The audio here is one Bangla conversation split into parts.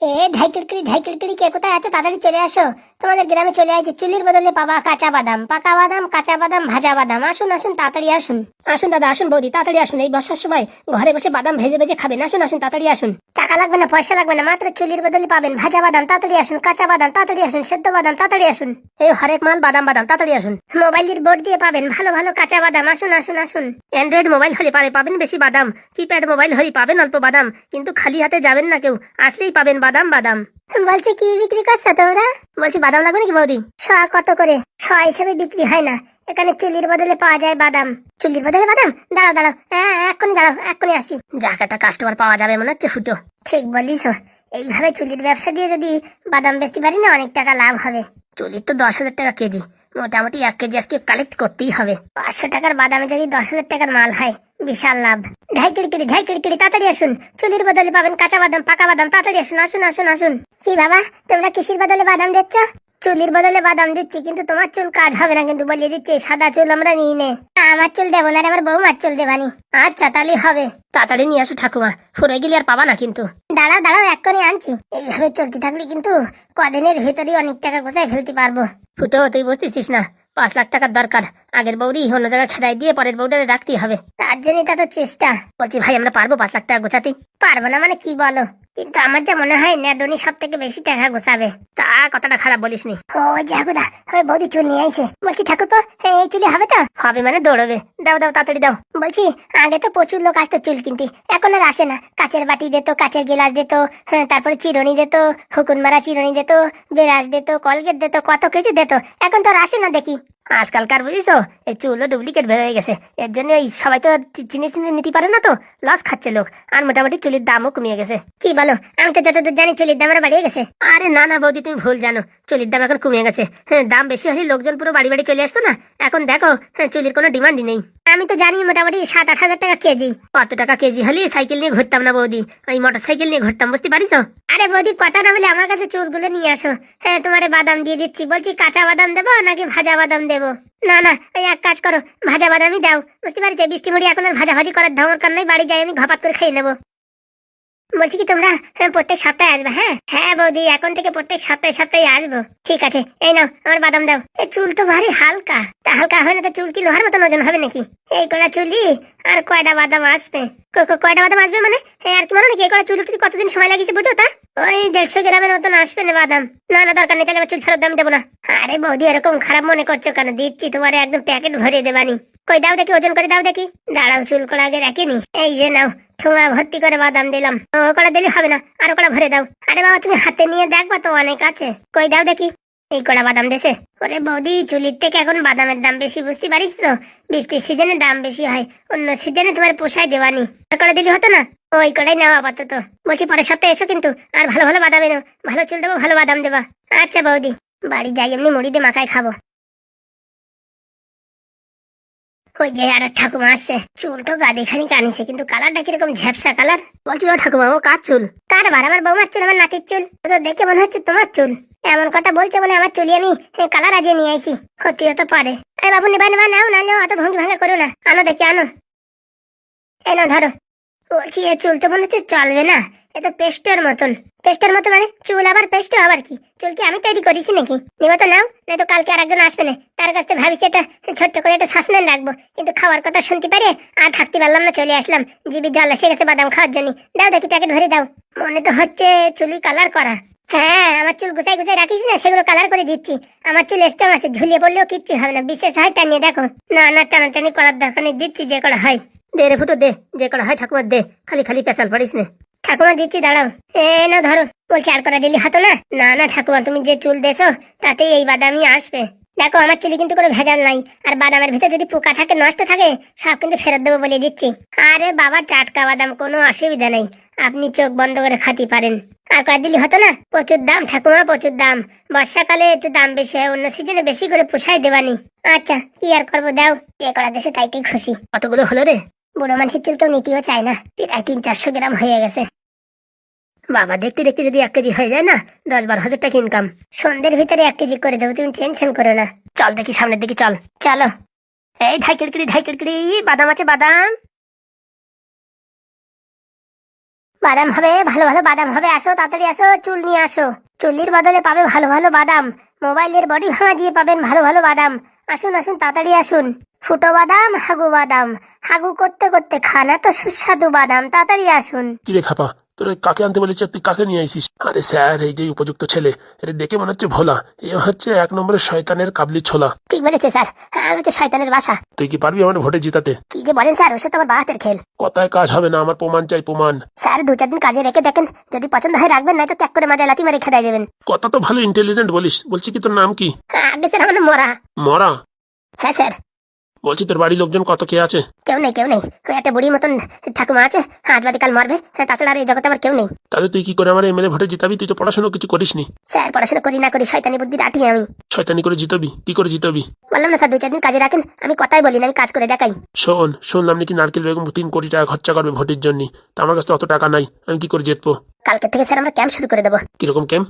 É, ঢাইকিড়কিড়ি ঢাইকিড়কিড়ি কে কোথায় আছো? তাড়াতাড়ি চলে আসো। তোমাদের গ্রামে চলে আসছে। চুলির বদলে পাবা কাঁচা বাদাম। পাকা বাদাম, কাঁচা বাদাম, ভাজা বাদাম। আসুন আসুন, তাড়াতাড়ি আসুন। আসুন, দাদা, আসুন, বৌদি, তাড়াতাড়ি আসুন। এই বর্ষার সময় ঘরে বসে বাদাম ভেজে ভেজে খাবেন। আসুন আসুন, তাড়াতাড়ি আসুন। টাকা লাগবে না, পয়সা লাগবে না, মাত্র চুলির বদলে পাবেন। ভাজা বাদাম, তাড়াতাড়ি আসুন। কাঁচা বাদাম, তাড়াতাড়ি আসুন। সেদ্ধ বাদাম, তাড়াতাড়ি আসুন। এই হরেক মাল বাদাম বাদাম, তাড়াতাড়ি আসুন। মোবাইলের বোর্ড দিয়ে পাবেন। ভালো ভালো কাঁচা বাদাম। আসুন আসুন আসুন। অ্যান্ড্রয়েড মোবাইল হলে পারে পাবেন বেশি বাদাম। কিপ্যাড মোবাইল হলে পাবেন অল্প বাদাম। কিন্তু খালি হাতে যাবেন না কেউ। আসলেই পাবেন বাদাম। বাদাম। বলছে কি বিক্রি করছ তোমরা? বলছি, বাদাম লাগবে নাকি বৌদি? শ কত করে? শ হিসেবে বিক্রি হয় না। এখানে চুলির বদলে পাওয়া যায় বাদাম। চুলির বদলে বাদাম? দাঁড়াও দাঁড়াও। হ্যাঁ এক্ষুনি দাঁড়াও, এক্ষুনি আসি। যাক, একটা কাস্টমার পাওয়া যাবে মনে হচ্ছে, ফুটো। ঠিক বলিস এইভাবে চুলির ব্যবসা দিয়ে যদি বাদাম বেচতে পারি না, অনেক টাকা লাভ হবে। চুলির তো দশ হাজার টাকা কেজি। মোটামুটি এক কেজি আজকে কালেক্ট করতেই হবে। পাঁচশো টাকার বাদামে যদি দশ হাজার টাকার মাল হয়, বিশাল লাভ। ঢাই কিড়কিড়ি ঢাই কিড়কিড়ি তাড়াতাড়ি আসুন। চুলির বদলে পাবেন কাঁচা বাদাম, পাকা বাদাম, তাড়াতাড়ি আসুন আসুন আসুন আসুন। কি বাবা, তোমরা কিসির বদলে বাদাম দিচ্ছ? চুলির বদলে বাদাম দিচ্ছি, কিন্তু তোমার চুল কাজ হবে না, কিন্তু বলিয়ে দিচ্ছি সাদা চুল আমরা নিই নে। আমার চুল দেবো না আমার বৌমার চুল দেবানি। আচ্ছা তাহলে হবে। তাড়াতাড়ি নিয়ে আসো ঠাকুমা, ফুরে গেলে আর পাবা না কিন্তু। দাঁড়াও দাঁড়াও, এক্ষুনি আনছি। এইভাবে চলতে থাকলে কিন্তু কদিনের ভেতরেই অনেক টাকা গোছায় ফেলতে পারব। ফুটো, তুই বুঝতেছিস না, পাঁচ লাখ টাকার দরকার। আগের বউরি অন্য জায়গায় খেদাই দিয়ে পরের বউটারে রাখতেই হবে। তার জন্যই তা তো চেষ্টা। বলছি ভাই আমরা পারব পাঁচ লাখ টাকা গোছাতে? পারব না মানে কি বলো? কিন্তু আমার যা মনে হয় নেদনি সব থেকে বেশি টাকা গোছাবে। তা কথাটা খারাপ বলিসনি? ও জাগুদা ওই বৌদি চুল নিয়ে আইছে। বলছি ঠাকুরপো এই চুলি হবে তো? হবে মানে দৌড়বে। দাও দাও তাড়াতাড়ি দাও। বলছি আগে তো প্রচুর লোক আসতো চুল কিনতে। এখন আর আসে না। কাচের বাটি দিত কাচের গিলাস দিত হ্যাঁ, তারপরে চিরুনি দিত হুকুন মারা চিরুনি দিত বেরাস দিত কলগেট দিত কত কিছু দিত। এখন তো আর আসে না দেখি। আজকালকার বুঝিস এই চুলও ডুপ্লিকেট বের হয়ে গেছে। এর জন্য এই সবাই তো চিনি চিনি নিতে পারে না তো? লস খাচ্ছে লোক। আর মোটামুটি চুলির দামও কমিয়ে গেছে। কি বলো? আমি তো যতদূর জানি চুলির দাম বাড়িয়ে গেছে। আরে না না বৌদি, তুমি ভুল জানো। চুলির দাম এখন কমিয়ে গেছে। হ্যাঁ দাম বেশি হলে লোকজন পুরো বাড়ি বাড়ি চলে আসতো না? এখন দেখো হ্যাঁ চুলির কোনো ডিমান্ডই নেই। আমি তো জানি মোটামুটি সাত, আট হাজার টাকা কেজি। কত টাকা কেজি হলে সাইকেল নিয়ে ঘুরতাম না বৌদি। ওই মোটর সাইকেল নিয়ে ঘুরতাম, বুঝতে পারিস আরে বৌদি কথা না বলে আমার কাছে চুলগুলো নিয়ে আসো। হ্যাঁ তোমারে বাদাম দিয়ে দিচ্ছি। বলছি কাঁচা বাদাম দেবো নাকি ভাজা বাদাম দেবো? না না এই এক কাজ করো ভাজা বাদামি দাও। বুঝতে পারছি বৃষ্টি মুড়ি এখন আর ভাজা ভাজি করার দরকার নাই বাড়ি যাই আমি ঘপাত করে খেয়ে নেব। বলছি কি তোমরা হ্যাঁ, প্রত্যেক সপ্তাহে আসবে হ্যাঁ? হ্যাঁ বৌদি এখন থেকে প্রত্যেক সপ্তাহে সপ্তাহে আসব। ঠিক আছে এই নাও আমার বাদাম দাও। এই চুল তো ভারী হালকা। তা হালকা হয় না তো চুল কি লোহার মতন ওজন হবে নাকি? এই কটা চুলি আর কয়টা বাদাম আসবে? কয়টা বাদাম আসবে মানে? হ্যাঁ আর কি মানে নাকি? এই কটা চুল উঠতে কতদিন সময় লাগিয়েছে বুঝো তা? ওই দেড়শো গ্রামের মতন আসবে না বাদাম। না না, দরকার নেই, তাহলে আবার চুল ফেরত দাম দেবো না। আরে বৌদি, এরকম খারাপ মনে করছ কেন? দিচ্ছি, তোমার একদম প্যাকেট ভরে দেবানি কই, দাও দেখি, ওজন করে দাও দেখি। দাঁড়াও, চুল কলা আগে রাখিনি এই যে নাও, ঠোঙা ভর্তি করে বাদাম দিলাম। ও, কলা দিলে হবে না, আরও কলা ভরে দাও। আরে বাবা, তুমি হাতে নিয়ে দেখবা তো, অনেক আছে। কই, দাও দেখি। এই কড়া বাদাম দেশে? ওরে বৌদি, চুলির থেকে এখন বাদামের দাম বেশি, বুঝতে পারিস তো? বৃষ্টির সিজনে দাম বেশি হয়, অন্য সিজনে তোমার পোষায় দেওয়ানি। আর করে দিলি হতো না? ওই কটাই নেওয়া আপাতত। বলছি পরের সপ্তাহে এসো কিন্তু, আর ভালো ভালো বাদাম এনো। ভালো চুল দেবো, ভালো বাদাম দেবা। আচ্ছা বৌদি, বাড়ি যাই, এমনি মুড়ি দিয়ে মাখায় খাব। ওই যে আর ঠাকুমা আসছে? চুল তো গাদি খানি কানিছে, কিন্তু কালারটা কীরকম ঝ্যাপসা কালার? বলছি, ও ঠাকুমা, ও কার চুল? কার বার আমার বৌমার চুল, আমার নাতির চুল। তো দেখে মনে হচ্ছে তোমার চুল। এমন কথা বলছে মানে আমার চুলি আমি কালার আজিয়ে নিয়ে আইছি। ক্ষতি হতে পারে। আরে বাবু নেবা নেবা নাও নাও, অত ভঙ্গি ভাঙা করো না। আনো দেখি, আনো। এই নাও, ধরো। বলছি, এ চুল তো মনে হচ্ছে চলবে না, এ তো পেস্টের মতন। পেস্টের মতো মানে? চুল আবার পেস্ট, আবার কি? চুল কি আমি তৈরি করেছি নাকি? নেবা তো নাও, নয়তো কালকে আর একজন আসবে না। তার কাছে ভাবিছি এটা ছোট্ট করে একটা সাসমেন্ট রাখব। কিন্তু খাওয়ার কথা শুনতে পারে আর থাকতে পারলাম না, চলে আসলাম। জিবি জল এসে গেছে বাদাম খাওয়ার জন্য। দাও দেখি প্যাকেট ভরে দাও। মনে তো হচ্ছে চুলি কালার করা। হ্যাঁ আমার চুল গুছাই গুছাই রাখিস না, সেগুলো কালার করে দিচ্ছি। আমার চুল স্ট্রং আছে, ঝুলিয়ে পড়লেও কিচ্ছু হবে না। বিশেষ হয় টানিয়ে, দেখো। না না, টানাটানি করার দরকার দিচ্ছি যে করা হয়। দে রে ফুটো, দে, যে করা হয় ঠাকুমার দে। খালি খালি পেঁচাল পারিস না। ঠাকুমা দিচ্ছি, দাঁড়াও। এ না, ধরো। বলছি, আর করা দিলি হাতো না? না না, ঠাকুমা, তুমি যে চুল দেছো, তাতেই এই বাদামই আসবে। দেখো, আমার চুলি কিন্তু কোনো ভেজাল নাই। আর বাদামের ভিতরে যদি পোকা থাকে, নষ্ট থাকে, সব কিন্তু ফেরত দেবো বলে দিচ্ছি। আরে বাবা, টাটকা বাদাম, কোনো অসুবিধা নেই। আপনি চোখ বন্ধ করে খাতে পারেন। আর কয়েক দিলি হতো না? প্রচুর দাম, ঠাকুমা, প্রচুর দাম। বর্ষাকালে একটু দাম বেশি হয়, অন্য সিজনে বেশি করে পোষায় দেবানি আচ্ছা কি আর করব, দাও। যে করা দেশে তাইতেই খুশি। কতগুলো হলো রে? বুড়ো মানুষের চুল তো নিতেও চায় না। প্রায় তিন চারশো গ্রাম হয়ে গেছে। বাবা, দেখতে দেখতে যদি এক কেজি হয়ে যায় না, দশ বারো হাজার টাকা ইনকাম সন্ধ্যের ভিতরে এক কেজি করে দেবো, তুমি টেনশন করো না। চল দেখি সামনের দিকে, চল। চলো। এই ঢাই কিড়কিড়ি বাদাম আছে, বাদাম। বাদাম হবে, ভালো ভালো বাদাম হবে। আসো, তাড়াতাড়ি আসো, চুল নিয়ে আসো। চুল্লির বদলে পাবে ভালো ভালো বাদাম। মোবাইলের বডি ভাঙা দিয়ে পাবেন ভালো ভালো বাদাম। আসুন আসুন, তাড়াতাড়ি আসুন। ফুটো বাদাম, হাগু বাদাম। হাগু করতে করতে খানা তো সুস্বাদু বাদাম। তাড়াতাড়ি আসুন। কিরে খাপা? তোর কাকে আনতে বলেছে তুই কাকে নিয়ে আইসিস? আরে স্যার এই যে উপযুক্ত ছেলে এটা দেখে মনে হচ্ছে ভোলা। এ হচ্ছে এক নম্বরের শয়তানের কাবলি ছোলা। ঠিক বলেছে স্যার। আমি হচ্ছে শয়তানের বাসা। তুই কি পারবি আমার ভোটে জিতাতে? কি যে বলেন স্যার ওসব তো আমার বাহাতের খেল। কথায় কাজ হবে না আমার প্রমাণ চাই প্রমাণ। স্যার দু চার দিন কাজে রেখে দেখেন যদি পছন্দ হয় রাখবেন নয়তো ট্যাক করে মাজায় লাথি মেরে খেদাই দেবেন। কথা তো ভালো ইন্টেলিজেন্ট বলিস বলছি কি তোর নাম কি? আগে স্যার আমার মরা। মরা? হ্যাঁ স্যার। বলছি তোর বাড়ির লোকজন কত কে আছে? কেউ নেই কেউ নেই। ওই একটা বুড়ির মতন ঠাকুমা আছে। আজ বাদে কাল মরবে। হ্যাঁ তাছাড়া আর এই জগতে আমার কেউ নেই। তাহলে তুই কি করে আমার এমএলএ ভোটে জিতাবি? তুই তো পড়াশোনা কিছু করিসনি। স্যার পড়াশোনা করি না করি শয়তানি বুদ্ধি রাটি আমি। শয়তানি করে জিতবি? কি করে জিতবি? বললাম না স্যার দু চার দিন কাজে রাখেন। আমি কথাই বলি না আমি কাজ করে দেখাই। শোন শুনলাম নাকি নারকেল বেগম তিন কোটি টাকা খরচা করবে ভোটের জন্য। তা আমার কাছে অত টাকা নাই আমি কি করে জিতবো? কালকে থেকে স্যার আমরা ক্যাম্প শুরু করে দেবো। কীরকম ক্যাম্প?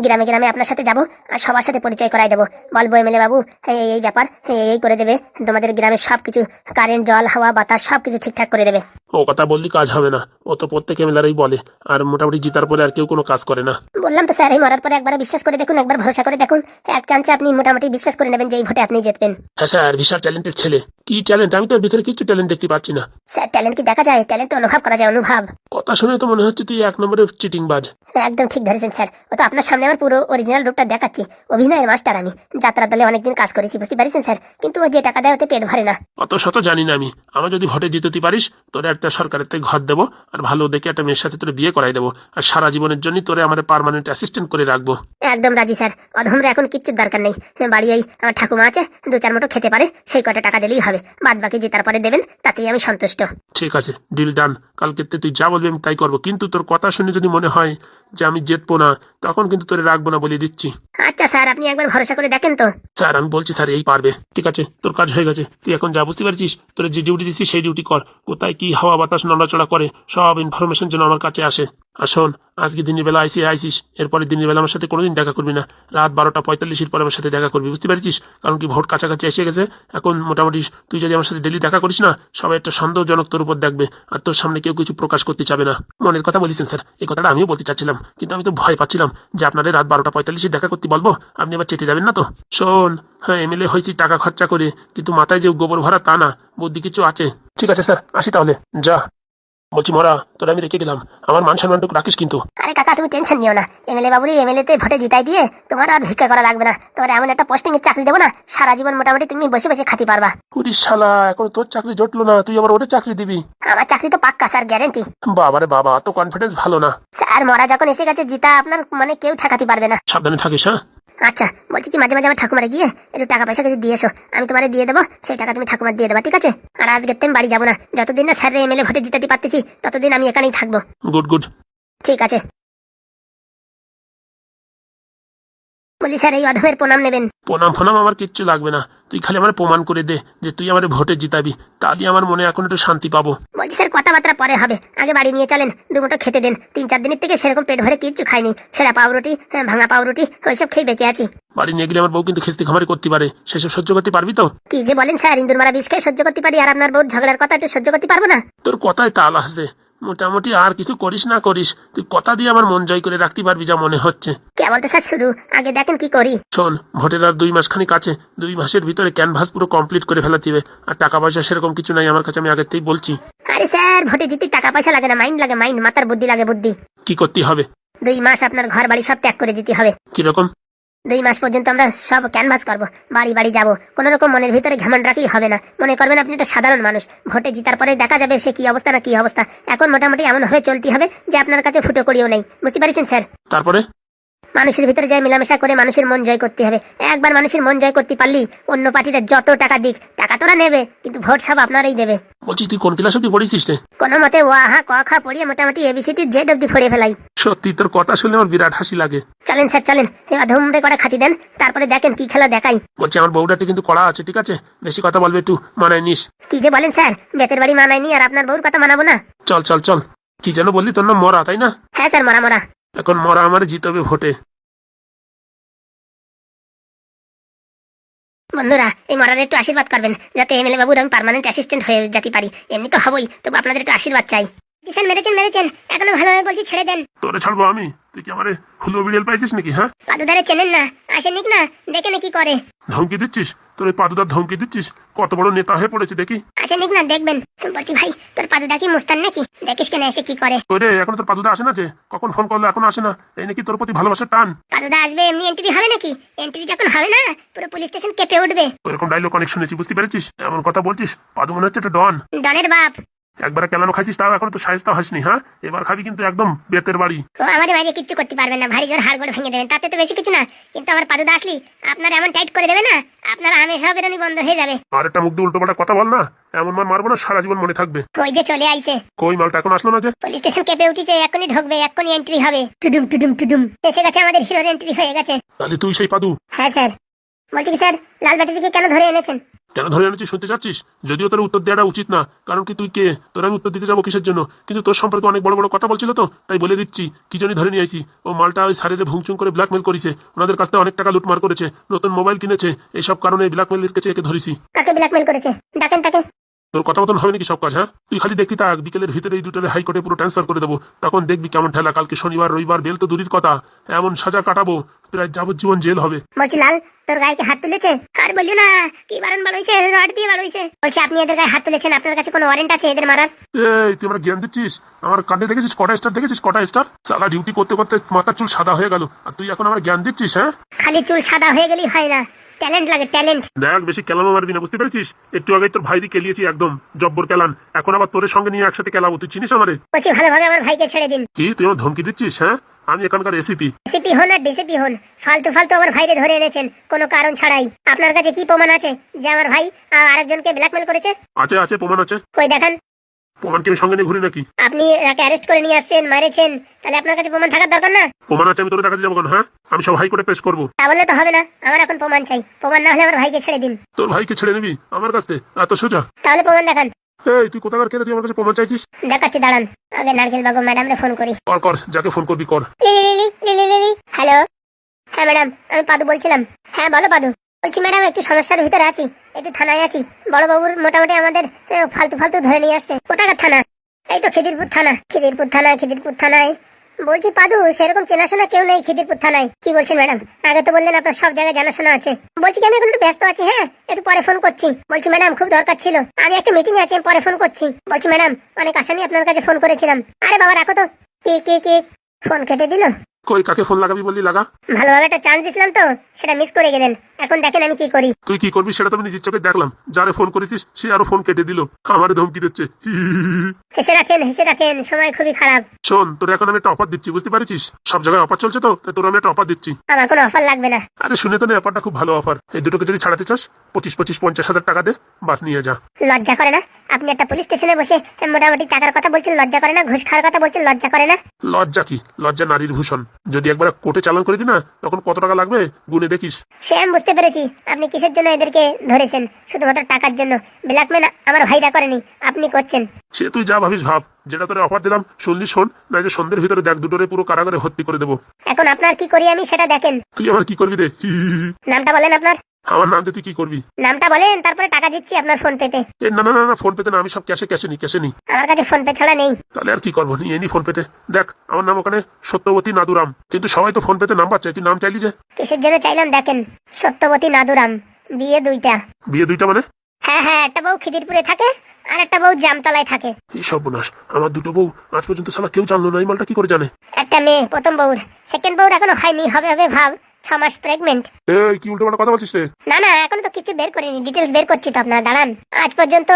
গ্রামে গ্রামে আপনার সাথে যাব আর সবার সাথে পরিচয় করাই দেবো। বলব এমএলএ বাবু এই এই- ব্যাপার এই করে দেবে। তোমাদের গ্রামের সব কিছু কারেন্ট জল হাওয়া বাতাস সব কিছু ঠিকঠাক করে দেবে। ও কথা বললি কাজ হবে না। ও তো প্রত্যেক এমএলআরই বলে আর মোটামুটি জিতার পরে আর কেউ কোনো কাজ করে না। বললাম তো স্যার এই মরার পরে একবার বিশ্বাস করে দেখুন একবার ভরসা করে দেখুন। এক চান্সে আপনি মোটামুটি বিশ্বাস করে নেবেন যে এই ভোটে আপনি জিতবেন। হ্যাঁ স্যার বিশাল ট্যালেন্টেড ছেলে। কি ট্যালেন্ট আমি তো ভিতরে কিছু ট্যালেন্ট দেখতে পাচ্ছি না। স্যার ট্যালেন্ট কি দেখা যায়? ট্যালেন্ট তো অনুভব করা যায় অনুভব। কথা শুনে তো মনে হচ্ছে তুই এক নম্বরের চিটিং বাজ। একদম ঠিক ধরেছেন স্যার। ও তো আপনার সামনে আমার পুরো অরিজিনাল রূপটা দেখাচ্ছি। অভিনয়ের মাস্টার আমি। যাত্রা দলে অনেকদিন কাজ করেছি বুঝতে পারছেন স্যার? কিন্তু ও যে টাকা দেয় ওতে পেট ভরে না। অত শত জানি না আমি। আমার যদি ভোটে জিততে পারিস তোরে একটা সরকারের থেকে ঘর দেবো আর ভালো দেখে একটা মেয়ের সাথে তোরে বিয়ে করাই দেবো। আর সারা জীবনের জন্য তোরে আমার পার্মানেন্ট অ্যাসিস্ট্যান্ট করে রাখব। একদম রাজি স্যার। অধমরা এখন কিচ্ছুর দরকার নেই। বাড়ি এই আমার ঠাকুমা আছে দু চার মুঠো খেতে পারে সেই কয়টা টাকা দিলেই হবে। বাদ বাকি যে তারপরে দেবেন তাতেই আমি সন্তুষ্ট। ঠিক আছে ডিল ডান কালকে তুই যা বলবি আমি তাই করব। কিন্তু তোর কথা শুনে যদি মনে হয় যে আমি জিতবো না তখন কিন্তু তোরে রাখব না বলে দিচ্ছি। আচ্ছা স্যার আপনি একবার ভরসা করে দেখেন তো। স্যার আমি বলছি স্যার এই পারবে। ঠিক আছে তোর কাজ হয়ে গেছে। তুই এখন যা বুঝতে পারছিস? তোর যে ডিউটি দিচ্ছিস সেই ডিউটি কর। কোথায় কি হাওয়া বাতাস নড়াচড়া করে সব ইনফরমেশন যেন আমার কাছে আসে। আর শোন, আজকে দিনের বেলা আইসি, আইসিস। এরপরে দিনের বেলা আমার সাথে কোনোদিন দেখা করবি না। রাত বারোটা পঁয়তাল্লিশের পরে আমার সাথে দেখা করবি, বুঝতে পেরেছিস? কারণ কি ভোট কাছাকাছি এসে গেছে। এখন মোটামুটি তুই যদি আমার সাথে ডেলি দেখা করিস না, সবাই একটা সন্দেহজনক তোর উপর দেখবে। আর তোর সামনে কেউ কিছু প্রকাশ করতে চাবে না। মনের কথা বলেছেন স্যার। এই কথাটা আমিও বলতে চাচ্ছিলাম, কিন্তু আমি তো ভয় পাচ্ছিলাম যে আপনাদের রাত বারোটা পঁয়তাল্লিশে দেখা করতে বলব। আপনি আবার চেতে যাবেন না তো? শোন হ্যাঁ এমএলএ হয়েছি, টাকা খরচা করে, কিন্তু মাথায় যে গোবর ভরা তা না, বুদ্ধি কিছু আছে। ঠিক আছে, স্যার। আসি তাহলে। যা। বলছি মরা তোরা আমি রেখে গেলাম আমার মান সম্মানটুকু রাখিস কিন্তু। আরে কাকা তুমি টেনশন নিও না। এমএলএ বাবুরি এমএলএ তে ভোটে জিতাই দিয়ে তোমার আর ভিক্ষা করা লাগবে না। তোমার এমন একটা পোস্টিং এর চাকরি দেবো না সারা জীবন মোটামুটি তুমি বসে বসে খাতি পারবা। উরিশ শালা এখন তোর চাকরি জটলো না তুই আবার ওরে চাকরি দিবি। আমার চাকরি তো পাক্কা স্যার গ্যারেন্টি বাবারে বাবা তো কনফিডেন্স ভালো না। স্যার মরা যখন এসে গেছে জিতা আপনার মানে কেউ ঠেকাতে পারবে না। সাবধানে থাকিস হ্যাঁ? আচ্ছা বলছি কি মাঝে মাঝে আমার ঠাকুমারে গিয়ে একটু টাকা পয়সা কিছু দিয়ে এসো। আমি তোমার দিয়ে দেবো সেই টাকা তুমি ঠাকুমার দিয়ে দেবা ঠিক আছে? আর আজকের টাইম বাড়ি যাব না। যতদিন না স্যার এমএলএ ভোটে জিতাতে পারতেছি ততদিন আমি এখানেই থাকব। গুড গুড ঠিক আছে। বলি স্যার এই অধমের প্রণাম নেবেন। প্রণাম ফোনাম আমার কিচ্ছু লাগবে না। তুই খালি আমার প্রমাণ করে দে যে তুই আমার ভোটে জিতাবি। তাহলে আমার মনে এখন একটু শান্তি পাবো। বলছি স্যার কথাবার্তা পরে হবে। আগে বাড়ি নিয়ে চলেন দু মুঠো খেতে দেন। তিন চার দিনের থেকে সেরকম পেট ভরে কিচ্ছু খাইনি। ছেঁড়া পাউরুটি হ্যাঁ, ভাঙা পাউরুটি ওইসব খেয়ে বেঁচে আছি। বাড়ি নিয়ে গেলে আমার বউ কিন্তু খিস্তি খামারি করতে পারে। সেসব সহ্য করতে পারবি তো? কি যে বলেন স্যার ইন্দুর মারা বিষ খেয়ে সহ্য করতে পারি আর আপনার বউর ঝগড়ার কথা একটু সহ্য করতে পারব না? তোর কথায় তাল আসছে মোটামুটি আর কিছু করিস না করিস। তুই কথা দিয়ে আমার মন জয় করে রাখতে পারবি যা মনে হচ্ছে। কে বলতে স্যার শুরু? আগে দেখেন কি করি। শোন ভোটের আর দুই মাস খানিক আছে। দুই মাসের ভিতরে ক্যানভাস পুরো কমপ্লিট করে ফেলাতে হবে। আর টাকা পয়সা সেরকম কিছু নাই আমার কাছে আমি আগের থেকেই বলছি। আরে স্যার ভোটে জিতে টাকা পয়সা লাগে না মাইন্ড লাগে মাইন্ড মাথার বুদ্ধি লাগে বুদ্ধি। কি করতে হবে? দুই মাস আপনার ঘর বাড়ি সব ত্যাগ করে দিতে হবে। কীরকম? দুই মাস পর্যন্ত আমরা সব ক্যানভাস করব বাড়ি বাড়ি যাব। কোনো রকম মনের ভিতরে ঘামান রাখলেই হবে না। মনে করবেন আপনি একটা সাধারণ মানুষ। ভোটে জিতার পরে দেখা যাবে সে কি অবস্থা না কি অবস্থা। এখন মোটামুটি এমন ভাবে চলতে হবে যে আপনার কাছে ফুটো করিও নেই। বুঝতে পারছেন স্যার? তারপরে? মানুষের ভিতরে যাই মেলামেশা করে মানুষের মন জয় করতে হবে। একবার মানুষের মন জয় করতে পারলি অন্য পার্টিটা যত টাকা দিক টাকা তোরা নেবে কিন্তু ভোট সব আপনারাই দেবে। বলছি তুই কোন ক্লাস অব্দি পড়েছিস রে? কোনো মতে ওয়া হা ক খা পড়িয়ে মোটামুটি এবিসিটি জেড অব্দি ফড়িয়ে ফেলাই। সত্যি তোর কথা শুনলে আমার বিরাট হাসি লাগে। চলেন স্যার চলেন ধুমরে করে খাতি দেন তারপরে দেখেন কি খেলা দেখাই। বলছি আমার বউটাতে কিন্তু কড়া আছে ঠিক আছে? বেশি কথা বলবে একটু মানায় নিস। কি যে বলেন স্যার বেতের বাড়ি মানায়নি আর আপনার বউর কথা মানাবো না। চল চল চল। কি যেন বললি তোর নাম মরা তাই না? হ্যাঁ স্যার মরা মরা। এখন মরা আমার জিতবে ভোটে। বন্ধুরা এই মরার একটু আশীর্বাদ করবেন যাতে এমএলএ বাবুর আমি পার্মানেন্ট অ্যাসিস্ট্যান্ট হয়ে যেতে পারি। এমনি তো হবই তবু আপনাদের একটু আশীর্বাদ চাই। স্যার মেরেছেন মেরেছেন। এখনও ভালোভাবে বলছি ছেড়ে দেন। তোরে ছাড়বো আমি? তুই কি আমারে হুলো বিড়েল পাইছিস নাকি হ্যাঁ? পাদুদারে চেনেন না। আসেনিক না দেখে না কি করে। ধমকি দিচ্ছিস? তোর এই পাদুদার ধমকি দিচ্ছিস? কত বড় নেতা হয়ে পড়েছে দেখি। আসেনিক না দেখবেন। বলছি ভাই তোর পাদুদা কি মুস্তান নাকি? দেখিস কেন এসে কি করে। তোরে এখন তোর পাদুদা আসে না যে? কখন ফোন করল এখন আসে না। এই নাকি তোর প্রতি ভালোবাসার টান? পাদুদা আসবে এমনি এন্ট্রি হবে নাকি? এন্ট্রি যখন হবে না পুরো পুলিশ স্টেশন কেঁপে উঠবে। ওরকম ডাইলগ অনেক শুনেছি বুঝতে পেরেছিস? এমন কথা বলছিস পাদু মনে হচ্ছে একটা ডন। ডনের বাপ। একবার কেলানো খাইছিস তাও এখন তো সাইজটা হসনি হ্যাঁ? এবার খাবি কিন্তু একদম বেতের বাড়ি। ও আমাদের বাইরে কিচ্ছু করতে পারবেন না। ভারী জোর হাড় গোড় ভেঙে দেবেন তাতে তো বেশি কিছু না। কিন্তু আমার পাদুদা আসলি আপনার এমন টাইট করে দেবে না আপনার আমেশা বেরোনি বন্ধ হয়ে যাবে। আর একটা মুখ দিয়ে উল্টো পাল্টা কথা বল না এমন মার মারবো না সারা জীবন মনে থাকবে। কই যে চলে আইছে? কই মালটা এখন আসলো না যে? পুলিশ স্টেশন কেঁপে উঠিছে এখনই ঢুকবে এখনই এন্ট্রি হবে। টুডুম টুডুম টুডুম। এসে গেছে আমাদের হিরোর এন্ট্রি হয়ে গেছে। তাহলে তুই সেই পাদু? হ্যাঁ স্যার। বলছি কি স্যার লাল ব্যাটারিকে কেন ধরে এনেছেন? কেন ধরে এনেছিস শুনতে চাচ্ছিস? যদিও তোর উত্তর দেওয়াটা উচিত না কারণ কি তুই কে? তোর আমি উত্তর দিতে যাব কিসের জন্য? কিন্তু তোর সম্পর্কে অনেক বড় বড় কথা বলছিল তো তাই বলে দিচ্ছি কি জন্য ধরে নিয়ে আইছি। ও মালটা ওই সারিরে ভুংচুং করে ব্ল্যাকমেল করেছে ওনাদের কাছ থেকে অনেক টাকা লুটমার করেছে নতুন মোবাইল কিনেছে এইসব কারণে ব্ল্যাকমেল কাছে একে ধরেছি। কাকে ব্ল্যাকমেল করেছে? ডাকেন তাকে। তোর কথা মতন হবে নাকি সব কাজ হ্যাঁ? তুই খালি দেখতি থাক বিকেলের ভিতরে এই দুটোরে হাইকোর্টে পুরো ট্রান্সফার করে দেবো। তখন দেখবি কেমন ঠেলা কালকে শনিবার রবিবার বেল তো দূরের কথা। এমন সাজা কাটাবো প্রায় যাবজ্জীবন জেল হবে। বলছি লাল তোর গায়ে কি হাত তুলেছে? আর বলিও না কি বারণ বার হইছে রড দিয়ে বার হইছে বলছি আপনি এদের গায়ে হাত তুলেছেন আপনার কাছে কোনো ওয়ারেন্ট আছে এদের মারার? এই তুই আমার জ্ঞান দিচ্ছিস? আমার কাঁধে দেখেছিস কটা স্টার দেখেছিস কটা স্টার সালা ডিউটি করতে করতে মাথার চুল সাদা হয়ে গেল। আর তুই এখন আমার জ্ঞান দিচ্ছিস হ্যাঁ? খালি চুল সাদা হয়ে গেলেই হয় না। ট্যালেন্ট লাগে ট্যালেন্ট। দেখ বেশি কেলানো মারবি না বুঝতে পেরেছিস? একটু আগে তোর ভাই কেলিয়েছি একদম জব্বর কেলান। এখন আবার তোর সঙ্গে নিয়ে একসাথে কেলাবো তুই চিনিস আমারে? বলছি ভালোভাবে আমার ভাইকে ছেড়ে দিন। কি তুই আমার ধমকি দিচ্ছিস হ্যাঁ? আমি এখানকার রেসিপি সিপি হন আর ডিসিপি হন ফালতু ফালতু আমার ভাইকে ধরে এনেছেন কোনো কারণ ছাড়াই। আপনার কাছে কি প্রমাণ আছে যে আমার ভাই আহ, আরেকজনকে ব্ল্যাকমেল করেছে? আছে আছে প্রমাণ আছে। কই দেখান। প্রমাণ কি আমি সঙ্গে নিয়ে ঘুরি নাকি আপনি একে অ্যারেস্ট করে নিয়ে আসছেন মারেছেন তাহলে আপনার কাছে প্রমাণ থাকার দরকার না প্রমাণ আছে আমি তোর দেখাতে যাব কেন হ্যাঁ আমি সব হাইকোর্টে পেশ করব তা বললে তো হবে না আমার এখন প্রমাণ চাই প্রমাণ না হলে আমার ভাইকে ছেড়ে দিন তোর ভাইকে ছেড়ে নিবি আমার কাছ থেকে এত সোজা তাহলে প্রমাণ দেখান এই তুই কোথাকার কেন তুই আমার কাছে প্রমাণ চাইছিস দেখাচ্ছি দাঁড়ান আগে নারকেল বাবু ম্যাডামরে ফোন করি কর কর যাকে ফোন করবি কর হ্যালো হ্যাঁ ম্যাডাম আমি পাদু বলছিলাম হ্যাঁ বলো পাদু বলছি, ম্যাডাম, একটু সমস্যার ভিতরে আছি। একটু থানায় আছি। বড় বাবুর মোটামুটি আমাদের ফালতু ফালতু ধরে নিয়ে আসছে। কোথাকার থানা? এই তো খিদিরপুর থানা। খিদিরপুর থানা, খিদিরপুর থানায়। বলছি, পাদু, সেরকম চেনাশোনা কেউ নেই খিদিরপুর থানায়। কি বলছেন, ম্যাডাম? আগে তো বললেন আপনার সব জায়গায় জানাশোনা আছে। বলছি কি, আমি এখন একটু ব্যস্ত আছি হ্যাঁ? একটু পরে ফোন করছি। বলছি, ম্যাডাম, খুব দরকার ছিল। আমি একটা মিটিং আছে পরে ফোন করছি। বলছি, ম্যাডাম, অনেক আশা নিয়ে আপনার কাছে ফোন করেছিলাম। আরে বাবা, রাখো তো। কি কি কি ফোন কেটে দিল। কই কাকে ফোন লাগাবি বললি লাগা? ভালোভাবে একটা চান্স দিছিলাম তো সেটা মিস করে গেলেন। এখন দেখেন আমি কি করি। তুই কি করবি সেটা তো আমি নিজের চোখে দেখলাম। যারে ফোন করেছিস সে আরও ফোন কেটে দিল। আমার ধমকি দিচ্ছে। হেসে রাখেন হেসে রাখেন সময় খুবই খারাপ। শোন তোর এখন আমি একটা অফার দিচ্ছি বুঝতে পারছিস? সব জায়গায় অফার চলছে তো তাই তোর আমি একটা অফার দিচ্ছি। আমার কোনো অফার লাগবে না। আরে শুনে তো না অফারটা খুব ভালো অফার এই দুটোকে যদি ছাড়াতে চাস পঁচিশ পঁচিশ পঞ্চাশ হাজার টাকা দে বাস নিয়ে যা। লজ্জা করে না? আপনি একটা পুলিশ স্টেশনে বসে মোটামুটি টাকার কথা বলছেন লজ্জা করে না? ঘুষ খাওয়ার কথা বলছেন লজ্জা করে না? লজ্জা কি? লজ্জা নারীর ভূষণ। যদি একবার কোর্টে চালান করে দি না তখন কত টাকা লাগবে? গুনে দেখিস। সে আমি বুঝতে পেরেছি। আপনি কিসের জন্য এদেরকে ধরেছেন? শুধুমাত্র টাকার জন্য। ব্ল্যাকমেন আমার ভাইরা করেনি। আপনি করছেন। সে তুই যা ভাবিস ভাব। যেটা তোরে অফার দিলাম শুনলি শোন। না যে সন্ধ্যের ভিতরে দেখ দুটোরে পুরো কারাগারে ভর্তি করে দেবো। এখন আপনার কি করি আমি সেটা দেখেন। তুই আবার কি করবি রে নামটা বলেন আপনার। আমার নাম দিয়ে তুই কি করবি? নামটা বলেন তারপরে টাকা দিচ্ছি আপনার ফোন পেতে এ না না না না ফোন পেতে না আমি সব ক্যাশে ক্যাশে নি ক্যাশে নি। আমার কাছে ফোন পে ছাড়া নেই। তাহলে আর কি করব? নিয়ে নি ফোন পেতে দেখ আমার নাম ওখানে সত্যবতী নাদুরাম। কিন্তু সবাই তো ফোন পেতে নাম্বার চাই তুই নাম চাইলি যে। কিসের জন্য চাইলাম দেখেন সত্যবতী নাদুরাম বিয়ে দুইটা। বিয়ে দুইটা মানে? হ্যাঁ হ্যাঁ একটা বউ খিদিরপুরে থাকে আর একটা বউ জামতলায় থাকে। এই সব বোনাস আমার দুটো বউ আজ পর্যন্ত সালা কেউ জানলো না এই মালটা কি করে জানে? একটা মেয়ে প্রথম বউর। সেকেন্ড বউর এখনও হয়নি হবে হবে ভাব। ছ মাস প্রেগনেন্ট এই কি উল্টো কথা বলছিস রে? না না এখনও তো কিছু বের করিনি ডিটেলস বের করছি তো আপনার দাঁড়ান। আজ পর্যন্ত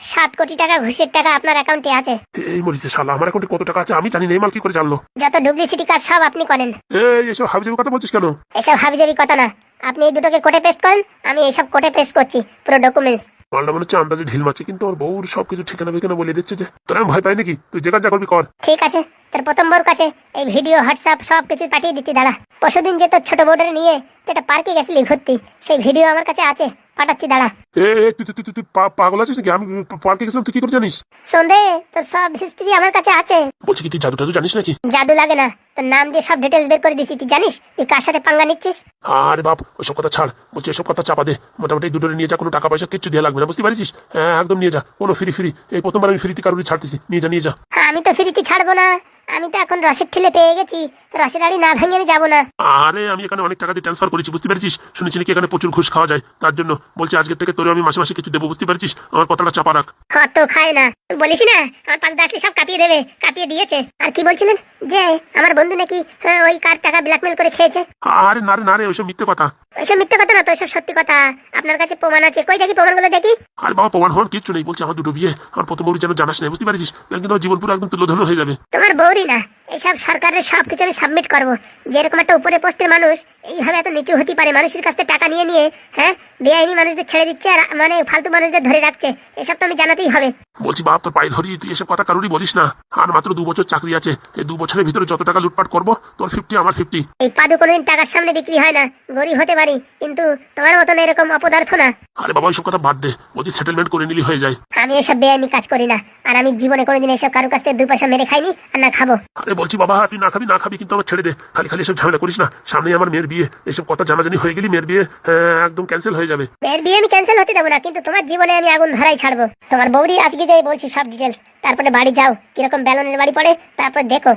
সাত কোটি টাকা ঘুষের টাকা আপনার অ্যাকাউন্টে আছে। এই মরিসে শালা আমার অ্যাকাউন্টে কত টাকা আছে আমি জানি না এই মাল কি করে জানলো? যত ডুপ্লিসিটি কাজ সব আপনি করেন। এই এসব হাবিজাবি কথা বলছিস কেন? এসব হাবিজাবি কথা না। আপনি এই দুটোকে কোটে পেস্ট করেন আমি এইসব কোটে পেস্ট করছি পুরো ডকুমেন্টস মালটা মনে হচ্ছে আন্দাজে ঢিল মারছে, কিন্তু ওর বউর সবকিছু ঠিকানা বিকানা বলে দিচ্ছে যে, তোর আমি ভয় পাই নাকি তুই যে কাজ করবি কর। ঠিক আছে, তোর প্রথম বউর কাছে এই ভিডিও, হোয়াটসঅ্যাপ সব কিছু পাঠিয়ে দিচ্ছি দাদা পরশুদিন যে তোর ছোট বউটারে নিয়ে তুই একটা পার্কে গেছিলি ঘুরতি, সেই ভিডিও আমার কাছে আছে। পাঠাচ্ছি দাঁড়া। এ এ, তুই তুই তুই- তুই পা- পাগল আছিস নাকি? আমি পার্কে গেছিলাম তুই কি করে জানিস? সন্ধে তোর সব হিস্ট্রি আমার কাছে আছে। বলছি কি তুই জাদু টাদু জানিস নাকি? জাদু লাগে না। তোর নাম দিয়ে সব ডিটেলস বের করে দিছি তুই জানিস? তুই কার সাথে পাঙ্গা নিচ্ছিস? আরে বাপ ওসব কথা ছাড়। বলছি এসব কথা চাপা দে। মোটামুটি দুটোরে নিয়ে যা কোনো টাকা পয়সা কিচ্ছু দেওয়া লাগবে না বুঝতে পারছিস হ্যাঁ একদম নিয়ে যা। কোনো ফ্রি ফ্রি। এই প্রথমবার আমি ফ্রিতে কারোর ছাড়তেছি। নিয়ে যা নিয়ে যা। হ্যাঁ, আমি তো ফ্রিতে ছাড়বো না। আমি তো এখন রসের ঠেলে পেয়ে গেছি। রসের আড়ি না ভেঙে আমি যাব না। আরে আমি এখানে অনেক টাকা দিয়ে ট্রান্সফার করেছি বুঝতে পারছিস? শুনেছি নাকি এখানে প্রচুর ঘুষ খাওয়া যায়। তার জন্য বলছি আজকের থেকে তোরে আমি মাসে মাসে কিছু দেবো বুঝতে পারছিস? আমার কথাটা চাপা রাখ। অত খায় না। বলিস না আমার পালদা আসলে সব কাঁপিয়ে দেবে কাঁপিয়ে দিয়েছে। আর কি বলছিলেন? যে আমার বন্ধু নাকি হ্যাঁ, ওই কার টাকা ব্ল্যাকমেল করে খেয়েছে? আরে না রে না রে ওইসব মিথ্যে কথা। ওইসব মিথ্যে কথা না তো ওইসব সত্যি কথা। আপনার কাছে প্রমাণ আছে। কই দেখি প্রমাণগুলো দেখি? আরে বাবা প্রমাণ হওয়ার কিচ্ছু নেই বলছি আমার দুটো বিয়ে। আমার প্রথম বউরি যেন জানাস না বুঝতে পারছিস? তাহলে কিন্তু আমার জীবন পুরো একদম তুলোধন হয়ে যাবে। তোমার বৌরি না। এইসব সরকারের সব কিছু আমি সাবমিট করব। যেরকম একটা উপরে পোস্টের মানুষ এইভাবে এত নিচু হতে পারে মানুষের কাছ থেকে টাকা নিয়ে নিয়ে হ্যাঁ বেআইনি মানুষদের ছেড়ে দিচ্ছে আর মানে ফালতু মানুষদের ধরে রাখছে এসব তো আমি জানাতেই হবে। বলছি বাপ তোর পায়ে ধরি তুই এসব কথা কারোরই বলিস না। আর মাত্র দু বছর চাকরি আছে। এই দু বছরের ভিতরে যত টাকা লুটপাট করব তোর ফিফটি আমার ফিফটি এই পাদু কোনোদিন টাকার সামনে বিক্রি হয় না। গরিব হতে পারি কিন্তু তোমার মতন এরকম অপদার্থ না। আরে বাবা ওইসব কথা বাদ দে। বলছি সেটেলমেন্ট করে নিলি হয়ে যায়। আমি এসব বেআইনি কাজ করি না। আর আমি জীবনে কোনোদিন এসব কারোর কাছ থেকে দুই পয়সা মেরে খাইনি আর না খাব। আরে বলছি বাবা তুই না খাবি না খাবি কিন্তু আমার ছেড়ে দে। খালি খালি এসব ঝামেলা করিস না। সামনে আমার মেয়ের বিয়ে। এসব কথা জানাজানি হয়ে গেলি মেয়ের বিয়ে হ্যাঁ, একদম ক্যান্সেল হয়ে যাবে। এর বিয়ে আমি ক্যান্সেল হতে দেবো না কিন্তু তোমার জীবনে আমি আগুন ধরাই ছাড়বো। তোমার বৌদি আজকে যাই বলছি সব ডিটেলস তারপরে বাড়ি যাও কীরকম ব্যালনের বাড়ি পড়ে তারপর দেখো।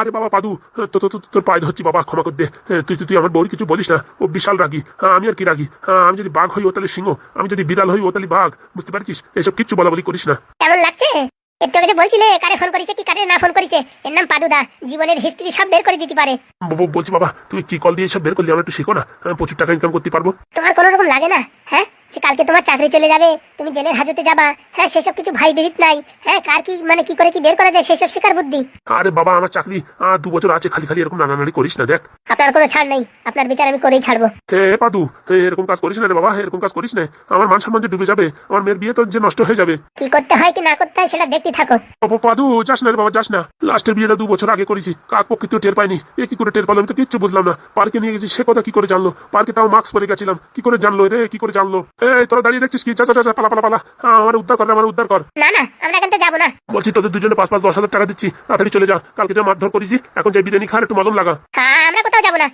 আরে বাবা পাদু তো তোর পায়ে ধরছি বাবা ক্ষমা করে দে। তুই তুই আমার বউর কিছু বলিস না। ও বিশাল রাগি। আমি আর কি রাগি? আমি যদি বাঘ হই ও তাহলে সিংহ। আমি যদি বিড়াল হই ও তাহলে বাঘ। বুঝতে পারছিস? এসব কিচ্ছু বলা বলি করিস না। কেমন লাগছে? একটু আগে বলছিলে কারে ফোন করেছে কি কারে না ফোন করেছে? এর নাম পাদুদা। জীবনের হিস্ট্রি সব বের করে দিতে পারে। বলছি বাবা তুই কি কল দিয়ে সব বের করলি? আমরা একটু শিখো না। আমি প্রচুর টাকা ইনকাম করতে পারব। তোমার কোনো রকম লাগে না হ্যাঁ? যে কালকে তোমার চাকরি চলে যাবে তুমি জেলের হাজতে যাবা। হ্যাঁ সেসব কিছু ভাই বিরিত নাই। হ্যাঁ কার কি মানে কি করে কি বের করা যায় সেসব শেখার বুদ্ধি? আরে বাবা আমার চাকরি দু বছর আছে খালি খালি এরকম নানানানি করিস না দেখ। আপনার কোনো ছাড় নেই। আপনার বিচার আমি করেই ছাড়বো। হে পাদু এরকম কাজ করিস না রে বাবা এরকম কাজ করিস না। আমার মান সম্মান যে ডুবে যাবে আমার মেয়ের বিয়ে তো যে নষ্ট হয়ে যাবে। কি করতে হয় কি না করতে হয় সেটা দেখতে থাকো। ও, পাদু যাস না রে বাবা যাস না। লাস্টের বিয়েটা দু বছর আগে করেছি কাক পক্ষে তো টের পাইনি। এ কি করে টের পালো আমি তো কিচ্ছু বুঝলাম না। পার্কে নিয়ে গেছি সে কথা কি করে জানলো? পার্কে তাও মাস্ক পরে গেছিলাম। কি করে জানলো রে কি করে জানলো? এই তোরা দাঁড়িয়ে দেখছিস কি? চাচা চাচা পালা পালা পালা। আমার উদ্ধার কর আমার উদ্ধার কর। না না আমরা এখান থেকে যাব না। বলছি তোদের দুজনে পাঁচ পাঁচ দশ হাজার টাকা দিচ্ছি। তাড়াতাড়ি চলে যা কালকে যা মারধর করেছি এখন যে বিরিয়ানি একটু মদন লাগা। হ্যাঁ, আমরা কোথাও যাব না।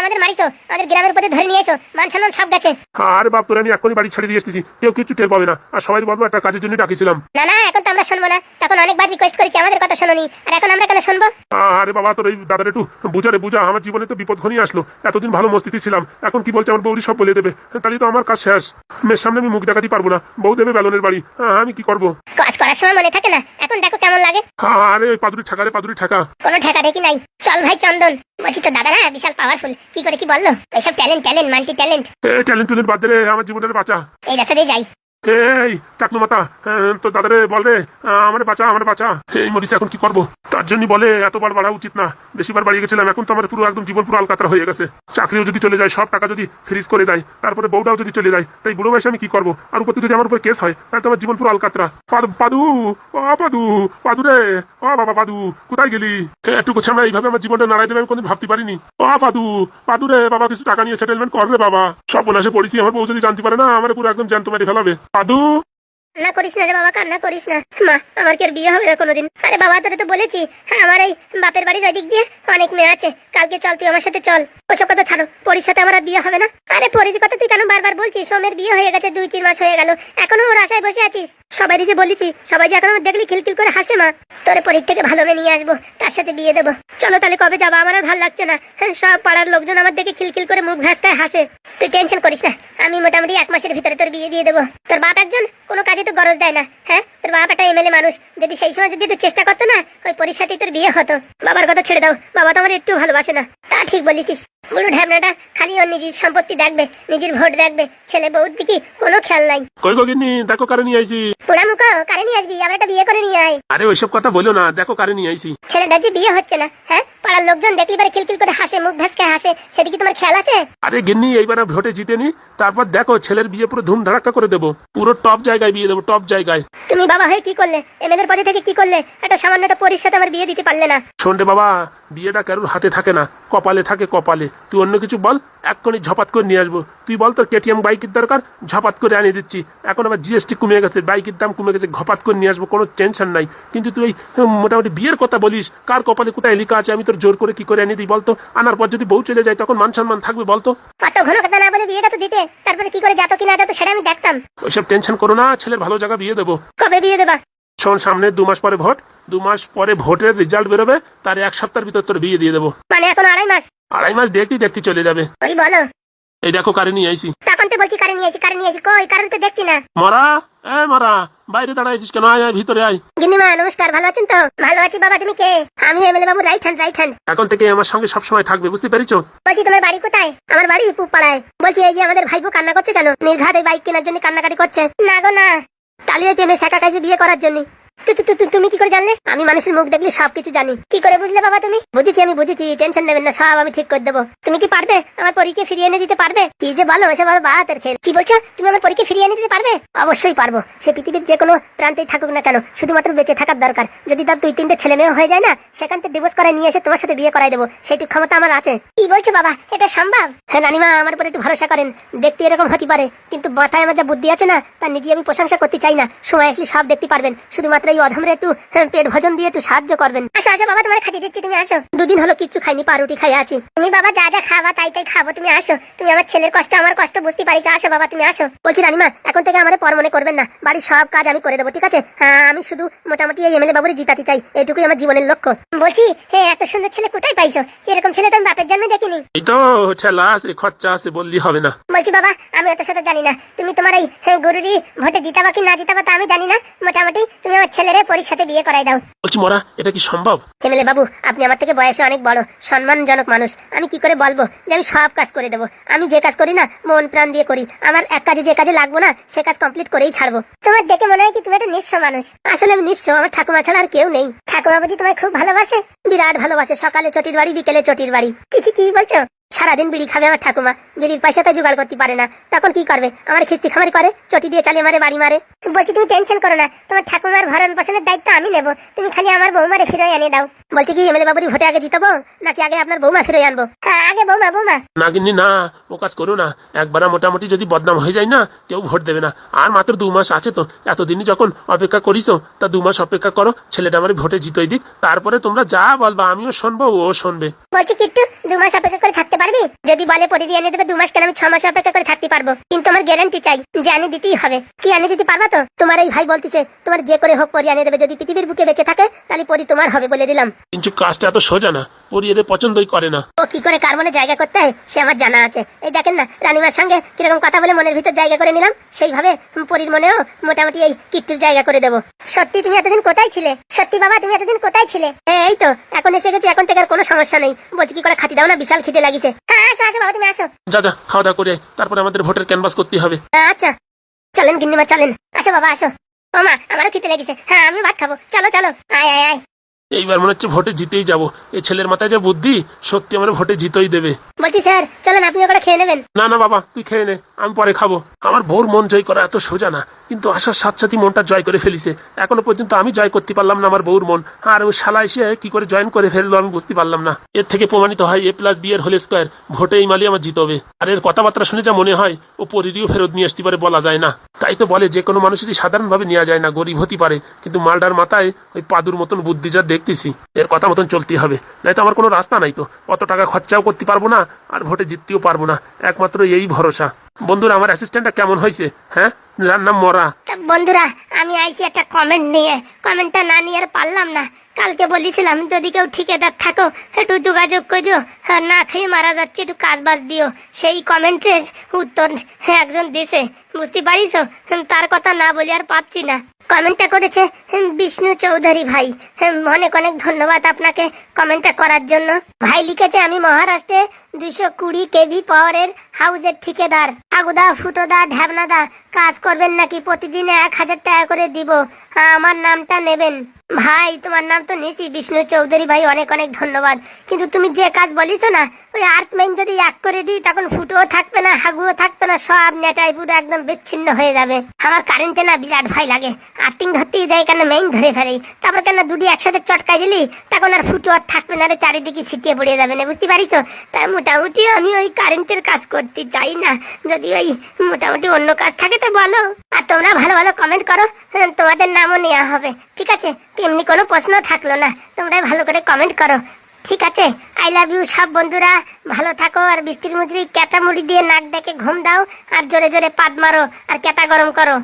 আমাদের মারিছো আমাদের গ্রামের ধরে নিয়ে এসো। মান সম্মান সব গেছে। আরে বাপ তোরা আমি এখনই বাড়ি ছেড়ে দিয়ে এসেছি। কেউ কিচ্ছু টের পাবে না। আর সবাই বলব একটা কাজের জন্য ডাকিছিলাম। না না এখন তো আমরা শুনব না। তখন অনেকবার রিকোয়েস্ট করেছি আমাদের কথা শোনোনি। আর এখন আমরা কেন শুনব? আরে বাবা তোর এই দাদার একটু বুঝা রে বুঝা। আমার জীবনে তো বিপদ ঘনিয়ে আসলো। এতদিন ভালো মস্তিতে ছিলাম। এখন কি বলছে আমার বৌদি সব বলে দেবে। তাহলে তো আমার কাজ শেষ। মেয়ের সামনে আমি মুখ দেখাতে পারব না। বউ দেবে বেলনের বাড়ি। আমি কি করব? কাজ করার সময় মনে থাকে না? এখন দেখো কেমন লাগে। আরে ওই পাদুরি ঠেকা রে পাদুরি ঠেকা। কোনো ঠেকা দেখি নাই। চল ভাই চন্দন। বলছি তো দাদা না বিশাল পাওয়ারফুল কি করে কি বলল? এইসব talent talent multi talent talent talent বাদ দে রে আমার জীবনের বাঁচা। এই রাস্তা দিয়ে যাই। এই টাকনু মাতা তো দাদারে বল রে, আমার বাঁচা আমার বাঁচা। এই মরিস এখন কি করব? তার জন্য বলে, এতবার বাড়া উচিত না। বেশিবার বাড়িয়ে গেছিলাম, এখন তো আমার পুরো একদম জীবন পুরো আলকাতরা হয়ে গেছে। চাকরিও যদি চলে যায়, সব টাকা যদি ফ্রিজ করে দেয়, তারপরে বউটাও যদি চলে যায়, তাই বুড়ো বয়সে আমি কি করব? আর উপর যদি আমার উপর কেস হয়, তাহলে তো আমার জীবন পুরো আলকাতরা। পাদু- ও পাদু পাদু রে, ও বাবা পাদু, কোথায় গেলি? একটু আমরা এইভাবে আমার জীবনটা নাড়াই দেবে, আমি কোনদিন ভাবতে পারিনি। ও পাদু পাদু রে, বাবা, কিছু টাকা নিয়ে সেটেলমেন্ট কর রে বাবা। সব বলে পড়েছি, আমার বউ যদি জানতে পারে না, আমার পুরো একদম জ্যান্ত মেরে ফেলাবে। পাদু। না করিস না রে বাবা, কান্না করিস না। মা, আমার কি বিয়ে হবে না কোনোদিন? আরে বাবা, তোরে তো বলেছি। হ্যাঁ আমার এই বাপের বাড়ির ওই দিক দিয়ে অনেক মেয়ে আছে। কালকে চল, তুই আমার সাথে চল। ওসব কথা ছাড়ো, পরির সাথে আমার আর বিয়ে হবে না। আরে পরির কথা তুই কেন বারবার বলছিস? সোমের বিয়ে হয়ে গেছে, দুই, তিন মাস হয়ে গেল। এখনও ওর আশায় বসে আছিস। সবাই যে বলেছি, সবাই যে এখন দেখলি খিলখিল করে হাসে, মা। তোরে পরীর থেকে ভালো নিয়ে আসব, তার সাথে বিয়ে দেবো। চলো তাহলে কবে যাব? আমার আর ভালো লাগছে না। হ্যাঁ সব পাড়ার লোকজন আমার দেখে খিলখিল করে মুখ ঘাসকায় হাসে। তুই টেনশন করিস না, আমি মোটামুটি এক মাসের ভিতরে তোর বিয়ে দিয়ে দেবো। তোর বাপ একজন, কোনো কাজে তো গরজ দেয় না হ্যাঁ? তোর বাপ একটা এমএলএ মানুষ। যদি সেই সময় যদি একটু চেষ্টা করতো না, ওই পরির সাথেই তোর বিয়ে হতো। বাবার কথা ছেড়ে দাও। বাবা তো আমার একটু ভালোবাসে না। তা ঠিক বলিস বুড়ো খালি ওর নিজের সম্পত্তি দেখবে নিজের ভোট দেখবে ছেলে বউর দিকে কোনো খেয়াল নাই। কই গিনি দেখো কারে নিয়ে আইছি। পোড়া মুখো কারে নিয়ে আসবি? আবার একটা বিয়ে করে নিয়ে আয়। আরে ওইসব কথা বলো না দেখো কারে নিয়ে আইছি। ছেলেটার যে বিয়ে হচ্ছে না হ্যাঁ? পাড়ার লোকজন দেখলি পারে খিলখিল করে হাসে মুখ ভেসকে হাসে সেদিকে তোমার খেয়াল আছে? আরে গিন্নি এইবার ভোটে জিতেনি তারপর দেখো ছেলের বিয়ে পুরো ধুম ধারাক্কা করে দেবো। পুরো টপ জায়গায় বিয়ে দেবো টপ জায়গায়। তুমি বাবা হয়ে কি করলে? এমএলএর পদে থেকে কি করলে? একটা সামান্য একটা পরির সাথে আমার বিয়ে দিতে পারলে না। শোন রে বাবা বিয়েটা কারোর হাতে থাকে না কপালে থাকে কপালে। তুই অন্য কিছু বল এক্ষুনি ঝপাত করে নিয়ে আসব। তুই বল তোর কেটিএম বাইকের দরকার ঝপাত করে আনিয়ে দিচ্ছি। এখন আবার জিএসটি কমে গেছে বাইকের দাম কমে গেছে ঘপাত করে নিয়ে আসব কোনো টেনশন নাই। কিন্তু তুই মোটামুটি বিয়ের কথা বলিস কার কপালে কোথায় লেখা আছে আমি তোর জোর করে কি করে আনিয়ে দিই বলতো? আনার পর যদি বউ চলে যায় তখন মান সম্মান থাকবে বলতো? কত ঘন কথা না বলে বিয়েটা তো দিতে তারপরে কি করে যাতো কি না যাতো সেটা আমি দেখতাম। ওইসব টেনশন করো না ছেলের ভালো জায়গা বিয়ে দেবো। কবে বিয়ে দেবা? শোন সামনে দু মাস পরে ভোট দু মাস পরে ভোটের রেজাল্ট বেরোবে তার এক সপ্তাহের ভিতর তোর বিয়ে দিয়ে দেবো। মানে এখন আড়াই মাস? আড়াই মাস দেখতে দেখতে চলে যাবে। ওই বলো। এই দেখো কারে নিয়ে আইছি। তখন তো বলছি কারে নিয়ে আসি কারে নিয়ে আসি কই? কারণ তো দেখছি না। মরা? এ মরা। বাইরে দাঁড়াইছিস কেন? আয় আয় ভিতরে আয়। গিন্নিমা নমস্কার ভালো আছেন তো? ভালো আছি বাবা তুমি কে? আমি এমএলএ বাবু রাইট হ্যান্ড রাইট হ্যান্ড। এখন থেকে আমার সঙ্গে সবসময় থাকবে বুঝতে পেরেছ? বলছি তোমার বাড়ি কোথায়? আমার বাড়ি পুপ পাড়ায় বলছি এই যে আমাদের ভাইপো কান্না করছে কেন? নির্ঘাত এই বাইক কেনার জন্য কান্নাকাটি করছে। না গো না। তালিয়ে প্রেমে শেখা কাছে বিয়ে করার জন্য। তুমি কি করে জানলে? আমি মানুষের মুখ দেখলে সবকিছু জানি। কি করে বুঝলে বাবা তুমি? বুঝেছি আমি বুঝেছি। টেনশন নেবেন না সব আমি ঠিক করে দেবো। তুমি কি পারবে? আমার পরীক্ষা ফিরিয়ে এনে দিতে পারবে? কি যে বলো এসব আমার বাহাতের খেল। কি বলছো? তুমি আমার পরীক্ষা ফিরিয়ে এনে দিতে পারবে? অবশ্যই পারব। সে পৃথিবীর যে কোনো প্রান্তেই থাকুক না কেন শুধুমাত্র বেঁচে থাকার দরকার। যদি তার দুই তিনটে ছেলে মেয়ে হয়ে যায় না সেখান থেকে ডিভোর্স করে নিয়ে এসে তোমার সাথে বিয়ে করাই দেবো। সেইটুকু ক্ষমতা আমার আছে। কি বলছো বাবা? এটা সম্ভব? হ্যাঁ নানিমা আমার উপর একটু ভরসা করেন। দেখতে এরকম হতে পারে। কিন্তু মাথায় আমার যা বুদ্ধি আছে না তার নিজে আমি প্রশংসা করতে চাই না। সময় আসলে সব দেখতে পারবেন। শুধুমাত্র এই অধমরে একটু হ্যাঁ, পেট ভোজন দিয়ে একটু সাহায্য করবেন। আসো আসো বাবা তোমার খাইয়ে দিচ্ছি তুমি আসো। দুদিন হলো কিচ্ছু খাইনি পাউরুটি খাই আছি। তুমি বাবা যা যা খাবা তাই তাই খাব তুমি আসো। তুমি আমার ছেলের কষ্ট আমার কষ্ট বুঝতে পারিস আসো বাবা তুমি আসো। বলছি রানিমা এখন থেকে আমার পর মনে করবেন না। বাড়ির সব কাজ আমি করে দেবো ঠিক আছে? হ্যাঁ আমি শুধু মোটামুটি এই এমএলএ বাবুরে জিতাতে চাই। এটুকুই আমার জীবনের লক্ষ্য। বলছি হ্যাঁ এত সুন্দর ছেলে কোথায় পাইছো? এরকম ছেলে তো আমি বাপের জন্মে দেখিনি। এই তো ছেলা আছে খরচা আছে বললি হবে না। বলছি বাবা আমি এত সাথে জানি না। তুমি তোমার এই গরুরই ভোটে জিতাবা কি না জিতাবা তা আমি জানি না। মোটামুটি তুমি আমার ছেলের সাথে বিয়ে করাই দাও। বলছি মরা এটা কি সম্ভব? এমএলএ বাবু আপনি আমার থেকে বয়সে অনেক বড় সম্মানজনক মানুষ। আমি কি করে বলব যে আমি সব কাজ করে দেবো? আমি যে কাজ করি না মন প্রাণ দিয়ে করি। আমার এক কাজে যে কাজে লাগবো না সে কাজ কমপ্লিট করেই ছাড়বো। তোমার দেখে মনে হয় কি তুমি একটা নিঃস্ব মানুষ। আসলে আমি নিঃস্ব আমার ঠাকুমা ছাড়া আর কেউ নেই। ঠাকুমা বুঝি তোমায় খুব ভালোবাসে? বিরাট ভালোবাসে সকালে চটির বাড়ি বিকেলে চটির বাড়ি। কি কি কি বলছো? সারাদিন বিড়ি খাবে আমার ঠাকুমা। বিড়ির পয়সাটা জোগাড় করতে পারে না। তখন কি করবে? আমার খিস্তি খামারি করে চটি দিয়ে চালিয়ে মারে বাড়ি মারে। বলছি তুমি টেনশন করো না। তোমার ঠাকুমার ভরণ পোষণের দায়িত্ব আমি নেব। তুমি খালি আমার বৌমারে ফিরে এনে দাও। বলছি কি এমএলএ বাবুরি ভোটে আগে জিতাবো? নাকি আগে আপনার বৌমা ফিরে আনব? হ্যাঁ আগে বৌমা বৌমা। না কিন্তু না ও কাজ করো না। একবার মোটামুটি যদি বদনাম হয়ে যায় না কেউ ভোট দেবে না। আর মাত্র দু মাস আছে তো। এতদিনই যখন অপেক্ষা করিস তা দু মাস অপেক্ষা করো। ছেলেটা আমার ভোটে জিতই দিক। তারপরে তোমরা যা বলবা আমিও শুনব ও শুনবে। বলছি কিট্টু দু মাস অপেক্ষা করে থাকতে পারবি? যদি বলে পরি দিয়ে এনে দেবে দু মাস কেন আমি ছ মাস অপেক্ষা করে থাকতে পারব? কিন্তু আমার গ্যারান্টি চাই যে আনি দিতেই হবে। কি আনি দিতে পারবা তো? তোমার এই ভাই বলতিছে তোমার যে করে হোক পরি আনিয়ে দেবে। যদি পৃথিবীর বুকে বেঁচে থাকে তাহলে পরি তোমার হবে বলে দিলাম। কিন্তু কাজটা এত সোজা না। ওর এদের পছন্দই করে না। ও কি করে কার মনে জায়গা করতে হয় সে আমার জানা আছে। এই দেখেন না রানিমার সঙ্গে কীরকম কথা বলে মনের ভিতর জায়গা করে নিলাম সেইভাবে পরির মনেও মোটামুটি এই কিট্টুর জায়গা করে দেবো। সত্যি তুমি এতদিন কোথায় ছিলে? সত্যি বাবা তুমি এতদিন কোথায় ছিলে? এই তো এখন এসে গেছি এখন থেকে আর কোনো সমস্যা নেই। বলছি কি করে খাতি দাও না বিশাল খিদে লাগিছে। হ্যাঁ আসো আসো বাবা তুমি আসো। যা যা খাওয়া দাওয়া করে তারপর তারপরে আমাদের ভোটের ক্যানভাস করতে হবে। আচ্ছা। চলেন গিন্নিমা চলেন। আসো বাবা আসো। ও মা আমারও খেতে লেগেছে। হ্যাঁ আমি ভাত খাব। চলো চলো। আয় আয় আয়। এইবার মনে হচ্ছে ভোটে জিতেই যাব। এই ছেলের মাথায় যা বুদ্ধি সত্যি আমার ভোটে জিতেই দেবে। বলছি স্যার চলেন আপনি ওটা খেয়ে নেবেন। না না বাবা তুই খেয়ে নে আমি পরে খাব। আমার বউর মন জয় করা এত সোজা না কিন্তু আসার সাথে সাথে মনটা জয় করে ফেলিছে। এখনও পর্যন্ত আমি জয় করতে পারলাম না আমার বউর মন। আর ওই শালা এসে কি করে জয়েন করে ফেলল আমি বুঝতে পারলাম না। এর থেকে প্রমাণিত হয় এ প্লাস বি এর হোল স্কোয়ার ভোটে এই মালি আমার জিতবে। আর এর কথাবার্তা শুনে যা মনে হয় ও পরিরিও ফেরত নিয়ে আসতে পারে বলা যায় না। তাই তো বলে যে কোনো মানুষেরই সাধারণভাবে নেওয়া যায় না গরিব হতে পারে। কিন্তু মালটার মাথায় ওই পাদুর মতন বুদ্ধি যা দেখতেছি। এর কথা মতন চলতে হবে। নাই তো আমার কোনো রাস্তা নাই তো। অত টাকা খরচাও করতে পারব না, আর ভোটে জিততেও পারব না। একমাত্র এই ভরসা। বন্ধুরা, আমার অ্যাসিস্ট্যান্টটা কেমন হয়েছে? হ্যাঁ? যার নাম মরা। বন্ধুরা, আমি আইছি একটা কমেন্ট নিয়ে। কমেন্টটা না নিয়ে আর পারলাম না। কালকে বলেছিলাম, যদি কেউ ঠিকাদার থাকো, একটু যোগাযোগ করিও। আর না খেয়ে মারা যাচ্ছে, একটু কাজ বাজ দিও। সেই কমেন্টের উত্তর একজন দিছে। বুঝতে পারিস? তার কথা না বলি আর পাচ্ছি না। কমেন্টটা করেছে বিষ্ণু চৌধুরী ভাই অনেক অনেক ধন্যবাদ আপনাকে কমেন্টটা করার জন্য। ভাই লিখেছে আমি মহারাষ্ট্রে দুশো কুড়ি কেভি পাওয়ারের হাউজের ঠিকাদার। আগুদা ফুটোদা ঢ্যাবনাদা কাজ করবেন নাকি প্রতিদিন এক হাজার টাকা করে দিব? হ্যাঁ, আমার নামটা নেবেন। ভাই তোমার নাম তো নিছি বিষ্ণু চৌধুরী ভাই অনেক অনেক ধন্যবাদ। কিন্তু তুমি যে কাজ বলিস না ওই আর্থ মেইন যদি এক করে দিই তখন ফুটোও থাকবে না হাগুও থাকবে না সব নেটাই পুরো একদম বিচ্ছিন্ন হয়ে যাবে। আমার কারেন্টে না বিরাট ভয় লাগে। আর্থিং ধরতেই যাই কেন মেইন ধরে ফেলে তারপর কেন দুটি একসাথে চটকাই দিলি তখন আর ফুটো আর থাকবে না রে চারিদিকে ছিটিয়ে পড়ে যাবে না বুঝতে পারিস তাই মোটামুটি আমি ওই কারেন্টের কাজ করতে চাই না। যদি ওই মোটামুটি অন্য কাজ থাকে তো বলো। আর তোমরা ভালো ভালো কমেন্ট করো হ্যাঁ, তোমাদের নামও নেওয়া হবে ঠিক আছে? এমনি কোনো প্রশ্ন থাকল না তোমরা ভালো করে কমেন্ট করো। ঠিক আছে আই লাভ ইউ সব বন্ধুরা, ভালো থাকো, আর বৃষ্টির মধ্যে কেতা মুড়ি দিয়ে নাক ডেকে ঘুম দাও, আর জোরে জোরে পাদ মারো, আর ক্যাতা গরম করো।